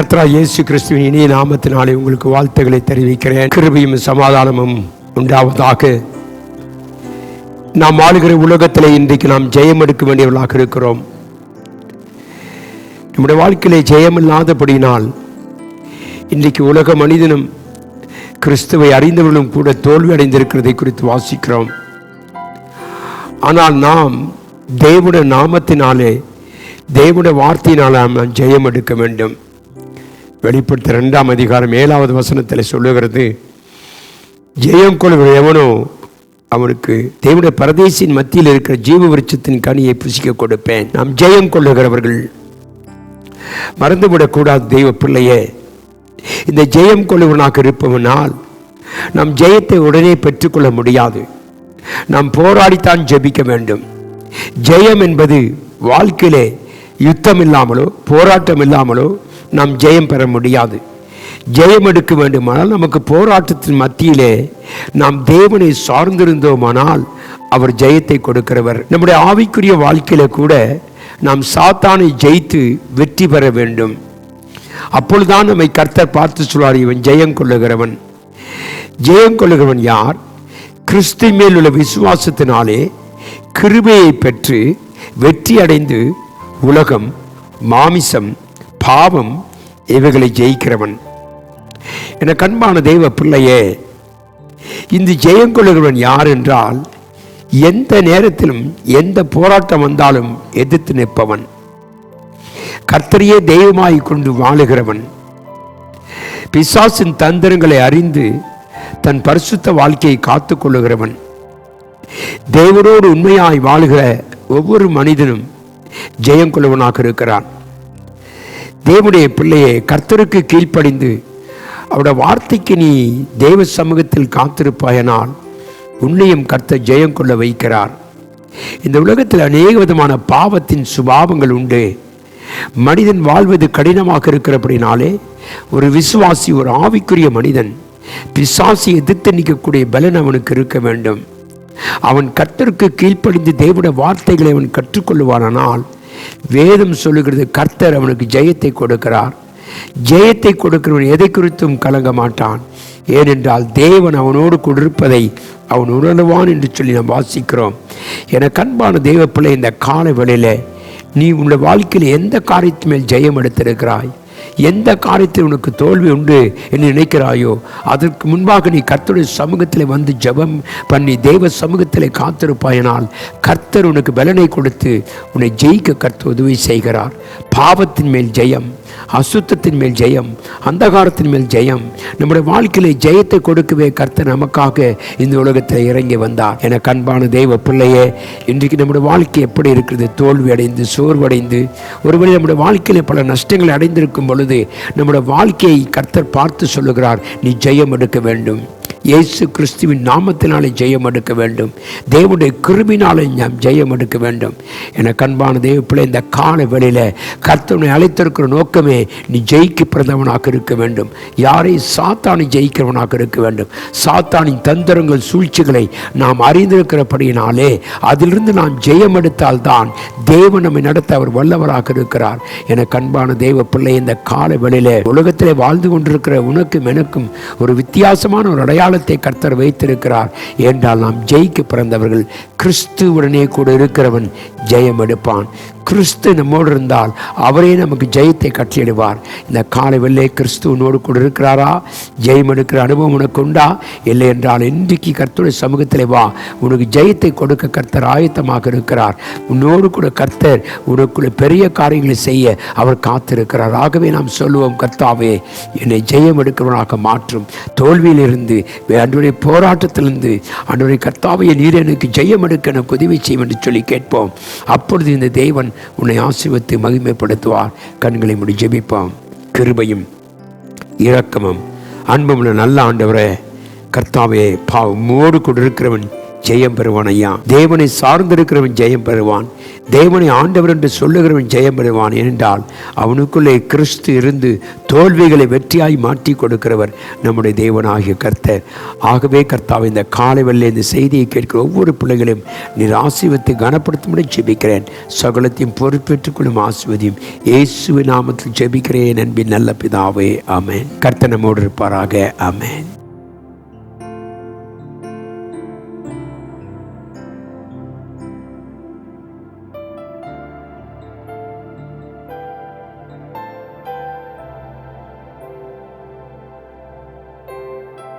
கத்ரா இயேசு கிறிஸ்துவின் இனிய நாமத்தினாலே உங்களுக்கு வாழ்த்துக்களை தெரிவிக்கிறேன். கிருபியும் சமாதானமும் உண்டாவதாக. நாம் ஆளுகிற உலகத்தில் இன்றைக்கு நாம் ஜெயம் எடுக்க வேண்டியவர்களாக இருக்கிறோம். நம்முடைய வாழ்க்கையிலே ஜெயம் இல்லாதபடியினால் இன்றைக்கு உலக மனிதனும் கிறிஸ்துவை அறிந்தவர்களும் கூட தோல்வி அடைந்திருக்கிறதை குறித்து வாசிக்கிறோம். ஆனால் நாம் தேவனுடைய நாமத்தினாலே தேவனுடைய வார்த்தையினால் நாம் ஜெயம் எடுக்க வேண்டும். வெளிப்படுத்த ரெண்டாம் அதிகாரம் ஏழாவது வசனத்தில் சொல்லுகிறது ஜெயம் கொள்கிற எவனோ அவனுக்கு தேவனுடைய பரதேசின் மத்தியில் இருக்கிற ஜீவ விருட்சத்தின் கனியை புசிக்க கொடுப்பேன். நாம் ஜெயம் கொள்ளுகிறவர்கள். மறந்துவிடக்கூடாது தெய்வ பிள்ளையே. இந்த ஜெயம் கொள்ளுவனாக இருப்பவனால் நம் ஜெயத்தை உடனே பெற்றுக்கொள்ள முடியாது. நாம் போராடித்தான் ஜெபிக்க வேண்டும். ஜெயம் என்பது வாழ்க்கையிலே யுத்தம் இல்லாமலோ போராட்டம் இல்லாமலோ நாம் ஜெயம் பெற முடியாது. ஜெயம் எடுக்க வேண்டுமானால் நமக்கு போராட்டத்தின் மத்தியிலே நாம் தேவனை சார்ந்திருந்தோமானால் அவர் ஜெயத்தை கொடுக்கிறவர். நம்முடைய ஆவிக்குரிய வாழ்க்கையில கூட நாம் சாத்தானை ஜெயித்து வெற்றி பெற வேண்டும். அப்பொழுதுதான் நம்மை கர்த்தர் பார்த்து சொல்வார் இவன் ஜெயம் கொள்ளுகிறவன். ஜெயம் கொள்ளுகிறவன் யார்? கிறிஸ்து மேல் உள்ள விசுவாசத்தினாலே கிருபையை பெற்று வெற்றி அடைந்து உலகம் மாமிசம் பாவம் இவைகளை ஜெயிக்கிறவன். என கண்பான தெய்வ பிள்ளையே இந்த ஜெயங்கொள்கிறவன் யார் என்றால் எந்த நேரத்திலும் எந்த போராட்டம் வந்தாலும் எதிர்த்து நிற்பவன். கர்த்தரையே தெய்வமாய் கொண்டு வாழுகிறவன். பிசாசின் தந்திரங்களை அறிந்து தன் பரிசுத்த வாழ்க்கையை காத்து கொள்ளுகிறவன். தேவனோடு உண்மையாய் வாழுகிற ஒவ்வொரு மனிதனும் ஜெயம் கொள்வனாக இருக்கிறான். தேவனுடைய பிள்ளையை கர்த்தருக்கு கீழ்ப்படிந்து அவருடைய வார்த்தைக்கு நீ தேவ சமூகத்தில் காத்திருப்பாயனால் உன்னையும் கர்த்தர் ஜெயம் கொள்ள வைக்கிறார். இந்த உலகத்தில் அநேக விதமான பாவத்தின் சுபாவங்கள் உண்டு. மனிதன் வாழ்வது கடினமாக இருக்கிறபடினாலே ஒரு விசுவாசி ஒரு ஆவிக்குரிய மனிதன் பிசாசி எதிர்த்து நிற்கக்கூடிய பலன் அவனுக்கு இருக்க வேண்டும். அவன் கர்த்தருக்கு கீழ்ப்படிந்து தேவட வார்த்தைகளை அவன் கற்றுக்கொள்வானால் வேதம் சொல்லுகிறது கர்த்தர் அவனுக்கு ஜெயத்தை கொடுக்கிறார். ஜெயத்தை கொடுக்கிறவன் எதை குறித்தும் கலங்க மாட்டான். ஏனென்றால் தேவன் அவனோடு கொண்டிருப்பதை அவன் உணர்வான் என்று சொல்லி நாம் வாசிக்கிறோம். என கண்பான தெய்வப்பிள்ளை இந்த கால வேளையில் நீ உன்னுடைய வாழ்க்கையில் எந்த காரியத்து மேல் ஜெயம் எடுத்திருக்கிறாய்? எந்த காரியத்தில் உனக்கு தோல்வி உண்டு என்று நினைக்கிறாயோ அதற்கு முன்பாக நீ கர்த்தருடைய சமூகத்தில் வந்து ஜெபம் பண்ணி தெய்வ சமூகத்தில் காத்திருப்பாயினால் கர்த்தர் உனக்கு பலனை கொடுத்து உன்னை ஜெயிக்க கர்த்தர் உதவி செய்கிறார். பாவத்தின் மேல் ஜெயம். அசுத்தத்தின் மேல் ஜெயம் அந்தகாரத்தின் மேல் ஜெயம். நம்முடைய வாழ்க்கையில ஜெயத்தை கொடுக்கவே கர்த்தர் நமக்காக இந்த உலகத்தில் இறங்கி வந்தார். என கண்பான தெய்வ பிள்ளையே இன்றைக்கு நம்முடைய வாழ்க்கை எப்படி இருக்கிறது? தோல்வி அடைந்து சோர்வடைந்து ஒருவேளை நம்முடைய வாழ்க்கையில் பல நஷ்டங்களை அடைந்திருக்கும் பொழுது நம்முடைய வாழ்க்கையை கர்த்தர் பார்த்து சொல்லுகிறார் நீ ஜெயம் எடுக்க வேண்டும். இயேசு கிறிஸ்துவின் நாமத்தினாலே ஜெயம் எடுக்க வேண்டும். தேவனுடைய கிருபினாலே நாம் ஜெயம் எடுக்க வேண்டும். என கண்பான தேவ பிள்ளை இந்த கால வேளையில் கர்த்தனை அழைத்திருக்கிற நோக்கமே நீ ஜெயிக்க பிறந்தவனாக இருக்க வேண்டும். யாரை சாத்தானை ஜெயிக்கிறவனாக இருக்க வேண்டும். சாத்தானின் தந்திரங்கள் சூழ்ச்சிகளை நாம் அறிந்திருக்கிறபடியினாலே அதிலிருந்து நாம் ஜெயம் எடுத்தால்தான் தேவன் நம்மை நடத்த அவர் வல்லவராக இருக்கிறார். என கண்பான தேவ பிள்ளை இந்த கால வேளையில உலகத்திலே வாழ்ந்து கொண்டிருக்கிற உனக்கும் எனக்கும் ஒரு வித்தியாசமான ஒரு அடையாளம் அடையாளத்தை கர்த்தர் வைத்திருக்கிறார். என்றால் நாம் ஜெயிக்க பிறந்தவர்கள் கிறிஸ்துவுடனே கூட இருக்கிறவன் ஜெயம் எடுப்பான் கிறிஸ்து நம்மோடு இருந்தால் அவரே நமக்கு ஜெயத்தை கட்டளிடுவார் இந்த காலை வெள்ளை கிறிஸ்துவனோடு கூட இருக்கிறாரா? ஜெயம் எடுக்கிற அனுபவம் உனக்கு உண்டா? இல்லை என்றால் இன்றைக்கு கர்த்தருடைய சமூகத்தில் வா. உனக்கு ஜெயத்தை கொடுக்க கர்த்தர் ஆயத்தமாக இருக்கிறார். உன்னோடு கூட கர்த்தர் உனக்குள்ள பெரிய காரியங்களை செய்ய அவர் காத்திருக்கிறார். ஆகவே நாம் சொல்லுவோம் கர்த்தாவே என்னை ஜெயம் எடுக்கிறவனாக மாற்றும். தோல்வியிலிருந்து அன்றைய போராட்டத்திலிருந்து அன்றைய கர்த்தாவையை நீர் எனக்கு ஜெயம் எடுக்க எனக்கு உதவி செய்யும் என்று சொல்லி கேட்போம். அப்பொழுது இந்த தேவன் உன்னை ஆசீர்வத்து மகிமைப்படுத்துவார். கண்களை முடி ஜெபிப்போம். கிருபையும் இரக்கமும் அன்புமுள்ள நல்ல ஆண்டவரே கர்த்தாவே பாவமோடு கூட கொண்டிருக்கிறவன் ஜெயம் பெறுவான் ஐயா தேவனை சார்ந்திருக்கிறவன் ஜெயம் பெறுவான். தேவனை ஆண்டவர் என்று சொல்லுகிறவன் ஜெயம் பெறுவான். என்றால் அவனுக்குள்ளே கிறிஸ்து இருந்து தோல்விகளை வெற்றியாய் மாற்றி கொடுக்கிறவர் நம்முடைய தேவனாகிய கர்த்தர். ஆகவே கர்த்தாவை இந்த காலை வெள்ள இந்த செய்தியை கேட்கிற ஒவ்வொரு பிள்ளைகளையும் நீர் ஆசீர்வத்தை கனப்படுத்தும்படி ஜெபிக்கிறேன். சகலத்தையும் பொறுப்பேற்றுக் கொள்ளும் ஆசிர்வதியும் இயேசுவின் நாமத்தில் ஜெபிக்கிறேன் அன்பின் நல்ல பிதாவே. ஆமென். கர்த்தனமோடு இருப்பாராக. ஆமென்.